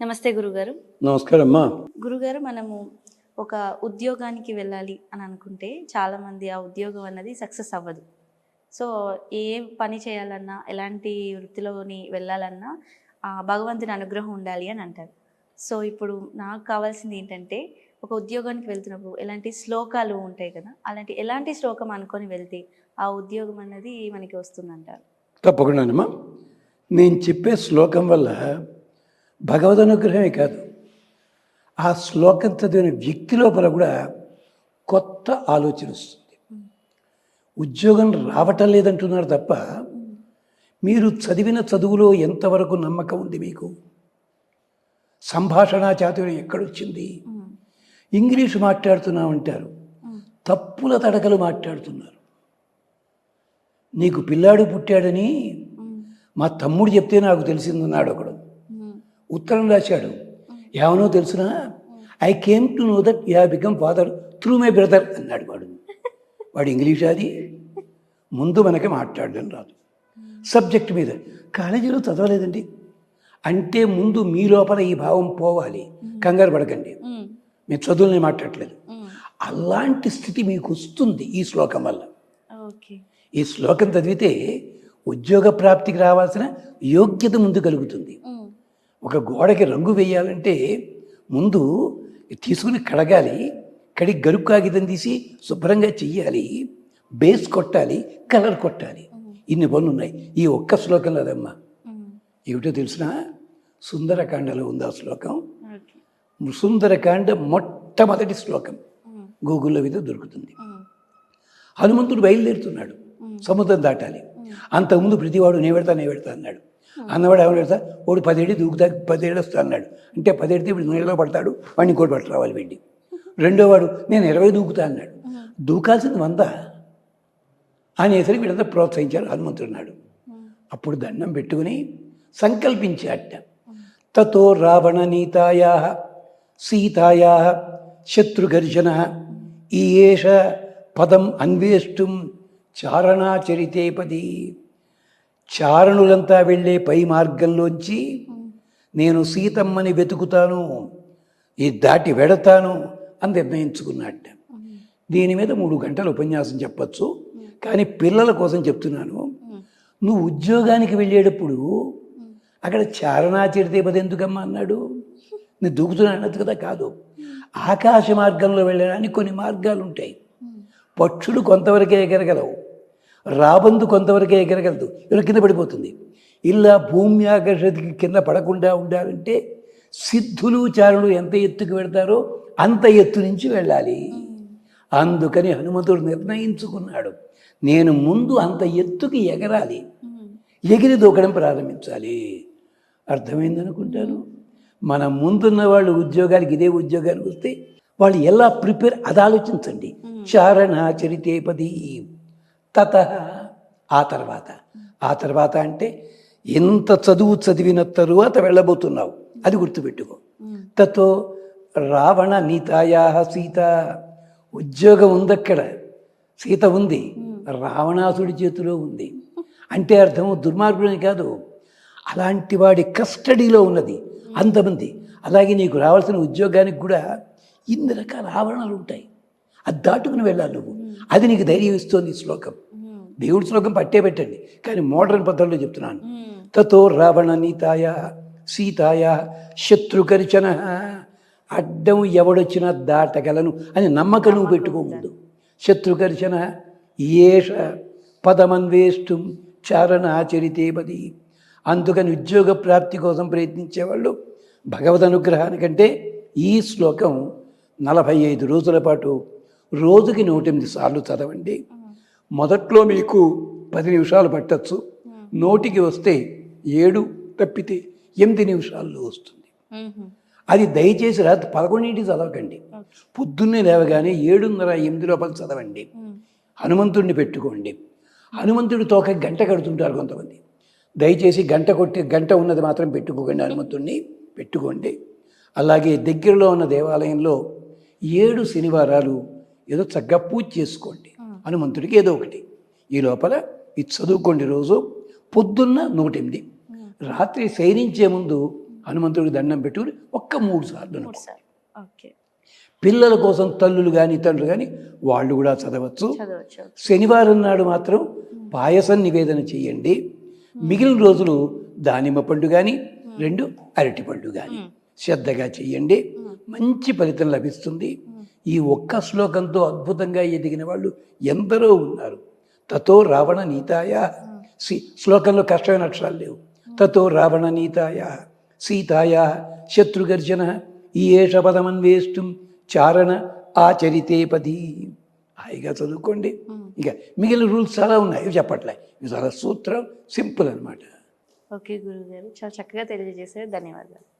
నమస్తే గురుగారు. నమస్కారం అమ్మా గురుగారు మనము ఒక ఉద్యోగానికి వెళ్ళాలి అని అనుకుంటే చాలామంది ఆ ఉద్యోగం అన్నది సక్సెస్ అవ్వదు. సో ఏ పని చేయాలన్నా ఎలాంటి వృత్తిలోని వెళ్ళాలన్నా ఆ భగవంతుని అనుగ్రహం ఉండాలి అని అంటారు. సో ఇప్పుడు నాకు కావాల్సింది ఏంటంటే ఒక ఉద్యోగానికి వెళ్తున్నప్పుడు ఎలాంటి శ్లోకాలు ఉంటాయి కదా అలాంటి ఎలాంటి శ్లోకం అనుకొని వెళ్తే ఆ ఉద్యోగం అన్నది మనకి వస్తుందంటారు. తప్పకుండానమ్మా నేను చెప్పే శ్లోకం వల్ల భగవద్ అనుగ్రహమే కాదు. ఆ శ్లోకం చదివిన వ్యక్తి లోపల కూడా కొత్త ఆలోచన వస్తుంది. ఉద్యోగం రావటం లేదంటున్నారు తప్ప మీరు చదివిన చదువులో ఎంతవరకు నమ్మకం ఉంది మీకు? సంభాషణ చాతుర్యం ఎక్కడొచ్చింది? ఇంగ్లీష్ మాట్లాడుతున్నామంటారు. తప్పుల తడకలు మాట్లాడుతున్నారు. నీకు పిల్లాడు పుట్టాడని మా తమ్ముడు చెప్తే నాకు తెలిసిందన్నాడు ఒకడు ఉత్తరం రాశాడు. ఏమనో తెలుసునా? I came to know that you have become father through my brother అన్నాడు వాడు. వాడు ఇంగ్లీష్ అది. ముందు మనకి మాట్లాడడం రాదు. సబ్జెక్ట్ మీద. కాలేజీలో చదవలేదండి. అంటే ముందు మీ లోపల ఈ భావం పోవాలి. కంగారు పడకండి. మేము చదువులని మాట్లాడట్లేదు. ఉమ్. అలాంటి స్థితి మీకు వస్తుంది ఈ శ్లోకం వల్ల. ఈ శ్లోకం చదివితే ఉద్యోగ ప్రాప్తికి రావాల్సిన యోగ్యత ముందు కలుగుతుంది. ఒక గోడకి రంగు వేయాలంటే ముందు తీసుకుని కడగాలి కడిగి గరుకు కాగితం తీసి శుభ్రంగా చెయ్యాలి బేస్ కొట్టాలి కలర్ కొట్టాలి. ఇన్ని పనులు ఉన్నాయి. ఈ ఒక్క శ్లోకంలో అదమ్మా ఏమిటో తెలిసిన? సుందరకాండలో ఉంది ఆ శ్లోకం సుందరకాండ మొట్టమొదటి శ్లోకం గూగుల్లో మీద దొరుకుతుంది. హనుమంతుడు బయలుదేరుతున్నాడు. సముద్రం దాటాలి. అంతకుముందు ప్రతివాడు నే పెడతా నే పెడతా అన్నాడు. అన్నవాడు ఎవరు పెడతా వాడు పదేళ్ళు దూకుతా పదేళ్ళు వస్తా అన్నాడు. అంటే పదేడితే ఇప్పుడు నీళ్ళలో పడతాడు వాడిని ఇంకోటి పట్టు రావాలి వెండి రెండో వాడు నేను ఇరవై దూకుతా అన్నాడు. దూకాల్సింది వంద. అనేసరికి వీళ్ళంతా ప్రోత్సహించారు హనుమంతుడు ఉమ్, అప్పుడు దండం పెట్టుకుని సంకల్పించాట తతో రావణ నీతాయా సీతాయా శత్రుఘర్షణ ఈయేష పదం అన్వేష్టం చారణాచరితే పది చారణులంతా వెళ్ళే పై మార్గంలోంచి నేను సీతమ్మని వెతుకుతాను ఈ దాటి వెడతాను అని నిర్ణయించుకున్నట్ట దీని మీద మూడు గంటలు ఉపన్యాసం చెప్పచ్చు. కానీ పిల్లల కోసం చెప్తున్నాను. నువ్వు ఉద్యోగానికి వెళ్ళేటప్పుడు అక్కడ చారణాచరితే పది ఎందుకమ్మా అన్నాడు? నేను దూకుతున్నాను అన్నది కదా కాదు. ఆకాశ మార్గంలో వెళ్ళడానికి కొన్ని మార్గాలు ఉంటాయి. పక్షులు కొంతవరకే ఎగరగలవు. రాబందు కొంతవరకే ఎగరగలదు. ఇలా కింద పడిపోతుంది. ఇలా భూమి ఆకర్షణకి కింద పడకుండా ఉండాలంటే సిద్ధులు చారులు ఎంత ఎత్తుకు వెళ్తారో అంత ఎత్తు నుంచి వెళ్ళాలి. అందుకని హనుమంతుడు నిర్ణయించుకున్నాడు. నేను ముందు అంత ఎత్తుకి ఎగరాలి. ఎగిరి దూకడం ప్రారంభించాలి. అర్థమైందనుకుంటాను మన ముందున్న వాళ్ళు ఉద్యోగానికి ఇదే ఉద్యోగానికి వస్తే వాళ్ళు ఎలా ప్రిపేర్ అది ఆలోచించండి. చారణాచరితేపది తత. ఆ తర్వాత. ఆ తర్వాత అంటే ఎంత చదువు చదివిన తరువాత వెళ్ళబోతున్నావు. అది గుర్తుపెట్టుకో. తతో రావణ నీతాయా సీత. ఉద్యోగం ఉందక్కడ. సీత ఉంది. రావణాసుడి చేతిలో ఉంది. అంటే అర్థం దుర్మార్గుడని కాదు. అలాంటి వాడి కస్టడీలో ఉన్నది. అంతమంది. అలాగే నీకు రావాల్సిన ఉద్యోగానికి కూడా ఇన్ని రకాల ఆవరణలు ఉంటాయి. అది దాటుకుని వెళ్ళాలి నువ్వు. అది నీకు ధైర్యం ఇస్తోంది ఈ శ్లోకం. దేవుడి శ్లోకం పట్టే పెట్టండి. కానీ మోడర్న్ పద్ధతిలో చెప్తున్నాను. తతో రావణ నీతాయ సీతాయ శత్రుకరిచన అడ్డం ఎవడొచ్చినా దాటగలను అని నమ్మకం నువ్వు పెట్టుకో ముందు. శత్రుకరిచన ఏష పదమన్వేష్టం చారణాచరితే పది అందుకని ఉద్యోగ ప్రాప్తి కోసం ప్రయత్నించేవాళ్ళు భగవద్ అనుగ్రహానికంటే ఈ శ్లోకం నలభై ఐదు రోజుల పాటు రోజుకి నూటెనిమిది సార్లు చదవండి. మొదట్లో మీకు పది నిమిషాలు పట్టచ్చు. నోటికి వస్తే ఏడు తప్పితే ఎనిమిది నిమిషాల్లో వస్తుంది. అది దయచేసి రాత్రి పదకొండింటికి చదవకండి. పొద్దున్నే లేవగానే ఏడున్నర ఎనిమిది లోపల చదవండి. హనుమంతుడిని పెట్టుకోండి. హనుమంతుడి తోక గంట కడుతుంటారు కొంతమంది. దయచేసి గంట కొట్టి గంట ఉన్నది మాత్రం పెట్టుకోకండి హనుమంతుడిని పెట్టుకోండి. అలాగే దగ్గరలో ఉన్న దేవాలయంలో ఏడు శనివారాలు ఏదో చక్కగా పూజ చేసుకోండి. హనుమంతుడికి ఏదో ఒకటి. ఈ లోపల ఇది చదువుకోండి రోజు పొద్దున్న నూటెనిమిది. రాత్రి శయనించే ముందు హనుమంతుడికి దండం పెట్టుకుని ఒక్క మూడు సార్లు పిల్లల కోసం తల్లులు కానీ తండ్రులు కానీ వాళ్ళు కూడా చదవచ్చు. చదవచ్చు శనివారం నాడు మాత్రం పాయసం నివేదన చేయండి. మిగిలిన రోజులు దానిమ్మ పండు కానీ రెండు అరటి పండు కానీ శ్రద్ధగా చేయండి. మంచి ఫలితం లభిస్తుంది. ఈ ఒక్క శ్లోకంతో అద్భుతంగా ఎదిగిన వాళ్ళు ఎందరో ఉన్నారు. తతో రావణ నీతాయ. సి శ్లోకంలో కష్టమైన అక్షరాలు లేవు. తతో రావణ నీతాయ. సీతాయ శత్రుగర్జన ఈ ఏష పదమన్వేష్టం చారణ ఆచరితే పది. హాయిగా చదువుకోండి. ఇక మిగిలిన రూల్స్ చాలా ఉన్నాయి. చెప్పట్లే. ఇది చాలా సూత్రం సింపుల్ అన్నమాట. ఓకే గురువు గారు చాలా చక్కగా తెలియజేశారు. ధన్యవాదాలు.